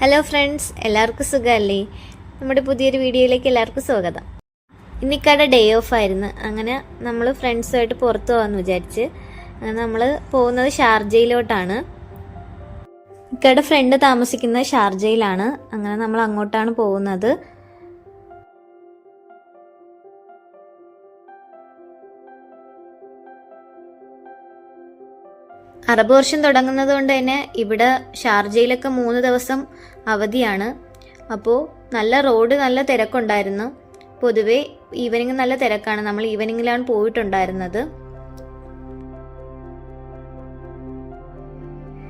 Hello friends എല്ലാവർക്കും സുഖമല്ലേ? നമ്മുടെ പുതിയൊരു വീഡിയോയിലേക്ക് എല്ലാവർക്കും സ്വാഗതം. ഇന്നിക്കട ഡേ ഓഫ് ആയിരുന്നു. അങ്ങനെ നമ്മൾ ഫ്രണ്ട്സുമായിട്ട് പുറത്തു പോകാമെന്ന് വിചാരിച്ച് നമ്മൾ പോകുന്നത് ഷാർജയിലോട്ടാണ്. ഇക്കട ഫ്രണ്ട് താമസിക്കുന്നത് ഷാർജയിലാണ്. അങ്ങനെ നമ്മൾ അങ്ങോട്ടാണ് പോകുന്നത്. അറബ് വർഷം തുടങ്ങുന്നത് കൊണ്ട് തന്നെ ഇവിടെ ഷാർജയിലൊക്കെ മൂന്ന് ദിവസം അവധിയാണ്. അപ്പോൾ നല്ല റോഡ് നല്ല തിരക്കുണ്ടായിരുന്നു. പൊതുവെ ഈവനിങ് നല്ല തിരക്കാണ്. നമ്മൾ ഈവനിങ്ങിലാണ് പോയിട്ടുണ്ടായിരുന്നത്.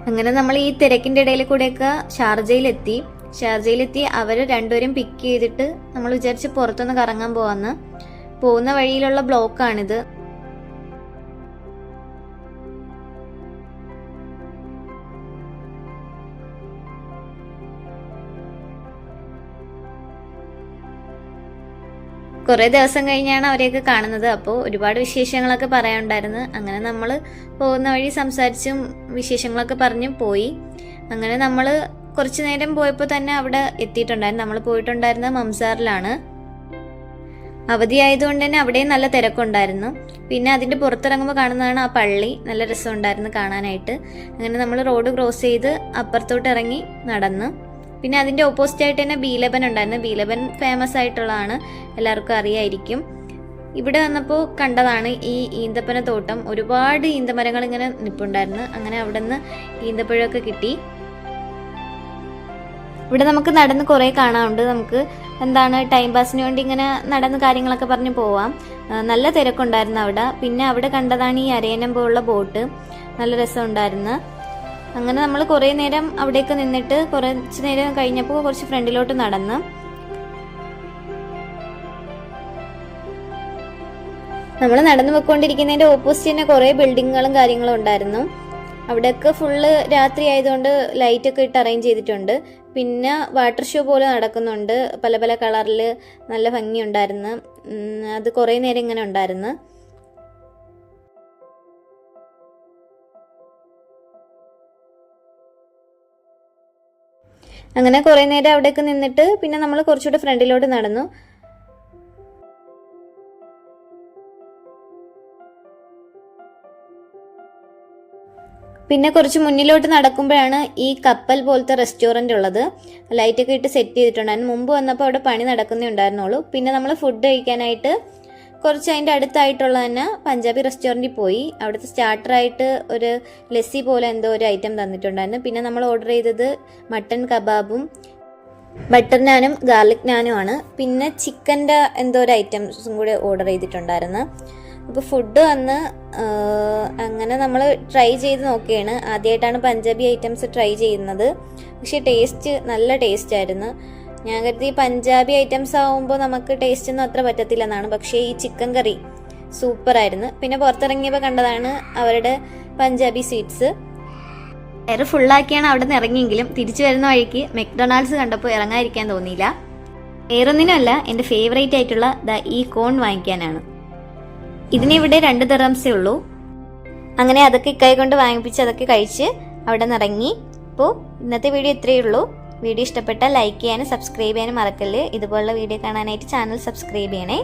അങ്ങനെ നമ്മൾ ഈ തിരക്കിന്റെ ഇടയിൽ കൂടെയൊക്കെ ഷാർജയിലെത്തി. ഷാർജയിലെത്തി അവർ രണ്ടുപേരും പിക്ക് ചെയ്തിട്ട് നമ്മൾ വിചാരിച്ച് പുറത്തൊന്ന് കറങ്ങാൻ പോവാന്ന്. പോകുന്ന വഴിയിലുള്ള ബ്ലോക്കാണിത് കുറേ ദിവസം കഴിഞ്ഞാണ് അവരെയൊക്കെ കാണുന്നത്. അപ്പോൾ ഒരുപാട് വിശേഷങ്ങളൊക്കെ പറയാനുണ്ടായിരുന്നു. അങ്ങനെ നമ്മൾ പോകുന്ന വഴി സംസാരിച്ചും വിശേഷങ്ങളൊക്കെ പറഞ്ഞും പോയി. അങ്ങനെ നമ്മൾ കുറച്ചു നേരം പോയപ്പോൾ തന്നെ അവിടെ എത്തിയിട്ടുണ്ടായിരുന്നു. നമ്മൾ പോയിട്ടുണ്ടായിരുന്നത് മംസാറിലാണ്. അവധിയായതുകൊണ്ട് തന്നെ അവിടെയും നല്ല തിരക്കുണ്ടായിരുന്നു. പിന്നെ അതിന്റെ പുറത്തിറങ്ങുമ്പോൾ കാണുന്നതാണ് ആ പള്ളി. നല്ല രസമുണ്ടായിരുന്നു കാണാനായിട്ട്. അങ്ങനെ നമ്മൾ റോഡ് ക്രോസ് ചെയ്ത് അപ്പുറത്തോട്ട് ഇറങ്ങി നടന്നു പിന്നെ അതിന്റെ ഓപ്പോസിറ്റ് ആയിട്ട് തന്നെ ബീലബൻ ഉണ്ടായിരുന്നു. ബീലബൻ ഫേമസ് ആയിട്ടുള്ളതാണ്. എല്ലാവർക്കും അറിയായിരിക്കും. ഇവിടെ വന്നപ്പോൾ കണ്ടതാണ് ഈ ഈന്തപ്പന തോട്ടം. ഒരുപാട് ഈന്തമരങ്ങൾ ഇങ്ങനെ നിപ്പുണ്ടായിരുന്നു. അങ്ങനെ അവിടെ നിന്ന് ഈന്തപ്പഴമൊക്കെ കിട്ടി. ഇവിടെ നമുക്ക് നടന്ന് കുറേ കാണാനുണ്ട്. നമുക്ക് എന്താണ് ടൈം പാസിന് വേണ്ടി ഇങ്ങനെ നടന്ന് കാര്യങ്ങളൊക്കെ പറഞ്ഞ് പോവാം. നല്ല തിരക്കുണ്ടായിരുന്നു അവിടെ. പിന്നെ അവിടെ കണ്ടതാണ് ഈ അരയനം പോലുള്ള ബോട്ട് നല്ല രസമുണ്ടായിരുന്നു. അങ്ങനെ നമ്മൾ കുറേ നേരം അവിടെയൊക്കെ നിന്നിട്ട് കുറച്ച് നേരം കഴിഞ്ഞപ്പോൾ കുറച്ച് ഫ്രണ്ടിലോട്ട് നടന്ന്. നമ്മൾ നടന്നു പോയിക്കൊണ്ടിരിക്കുന്നതിന്റെ ഓപ്പോസിറ്റ് തന്നെ കുറേ ബിൽഡിങ്ങുകളും കാര്യങ്ങളും ഉണ്ടായിരുന്നു. അവിടെയൊക്കെ ഫുള്ള് രാത്രി ആയതുകൊണ്ട് ലൈറ്റ് ഒക്കെ ഇട്ട് അറേഞ്ച് ചെയ്തിട്ടുണ്ട്. പിന്നെ വാട്ടർ ഷോ പോലെ നടക്കുന്നുണ്ട്. പല പല കളറിൽ നല്ല ഭംഗിയുണ്ടായിരുന്നു. അത് കുറേ നേരം ഇങ്ങനെ ഉണ്ടായിരുന്നു. അങ്ങനെ കുറേ നേരം അവിടെയൊക്കെ നിന്നിട്ട് പിന്നെ നമ്മൾ കുറച്ചുകൂടെ ഫ്രണ്ടിലോട്ട് നടന്നു. പിന്നെ കുറച്ച് മുന്നിലോട്ട് നടക്കുമ്പോഴാണ് ഈ കപ്പൽ പോലത്തെ റെസ്റ്റോറന്റ് ഉള്ളത്. ലൈറ്റൊക്കെ ഇട്ട് സെറ്റ് ചെയ്തിട്ടുണ്ടായിരുന്നു മുമ്പ് വന്നപ്പോൾ അവിടെ പണി നടക്കുന്നേ ഉണ്ടായിരുന്നുള്ളൂ. പിന്നെ നമ്മൾ ഫുഡ് കഴിക്കാനായിട്ട് കുറച്ച് അതിന്റെ അടുത്തായിട്ടുള്ള തന്നെ പഞ്ചാബി റെസ്റ്റോറന്റിൽ പോയി. അവിടുത്തെ സ്റ്റാർട്ടറായിട്ട് ഒരു ലസ്സി പോലെ എന്തോ ഒരു ഐറ്റം തന്നിട്ടുണ്ടായിരുന്നു. പിന്നെ നമ്മൾ ഓർഡർ ചെയ്തത് മട്ടൺ കബാബും ബട്ടർ നാനും ഗാർലിക് നാനും ആണ്. പിന്നെ ചിക്കന്റെ എന്തോ ഒരു ഐറ്റംസും കൂടി ഓർഡർ ചെയ്തിട്ടുണ്ടായിരുന്നു. അപ്പോൾ ഫുഡ് വന്ന് അങ്ങനെ നമ്മൾ ട്രൈ ചെയ്ത് നോക്കിയാണ്. ആദ്യമായിട്ടാണ് പഞ്ചാബി ഐറ്റംസ് ട്രൈ ചെയ്യുന്നത്. പക്ഷേ ടേസ്റ്റ് നല്ല ടേസ്റ്റ് ആയിരുന്നു. ഞാൻ കരുതി പഞ്ചാബി ഐറ്റംസ് ആവുമ്പോൾ നമുക്ക് ടേസ്റ്റ് ഒന്നും അത്ര പറ്റത്തില്ലെന്നാണ്. പക്ഷേ ഈ ചിക്കൻ കറി സൂപ്പറായിരുന്നു പിന്നെ പുറത്തിറങ്ങിയപ്പോൾ കണ്ടതാണ് അവരുടെ പഞ്ചാബി സ്വീറ്റ്സ് എയർ ഫുള്ളാക്കിയാണ് അവിടെ നിന്ന് ഇറങ്ങിയെങ്കിലും തിരിച്ചു വരുന്ന വഴിക്ക് മെക്ഡൊണാൾഡ്സ് കണ്ടപ്പോൾ ഇറങ്ങാതിരിക്കാൻ തോന്നിയില്ല. വേറൊന്നിനുമല്ല എന്റെ ഫേവറേറ്റ് ആയിട്ടുള്ള ദ ഈ കോൺ വാങ്ങിക്കാനാണ്. ഇതിനിവിടെ രണ്ട് തെറംസേ ഉള്ളൂ. അങ്ങനെ അതൊക്കെ ഇക്കായി കൊണ്ട് വാങ്ങിപ്പിച്ച് അതൊക്കെ കഴിച്ച് അവിടെ നിന്ന് ഇറങ്ങി. അപ്പോൾ ഇന്നത്തെ വീഡിയോ ഇത്രയേ ഉള്ളൂ. വീഡിയോ ഇഷ്ടപ്പെട്ടാൽ ലൈക്ക് ചെയ്യാനും സബ്സ്ക്രൈബ് ചെയ്യാനും മറക്കല്ലേ? ഇതുപോലുള്ള വീഡിയോ കാണാനായിട്ട് ചാനൽ സബ്സ്ക്രൈബ് ചെയ്യണേ.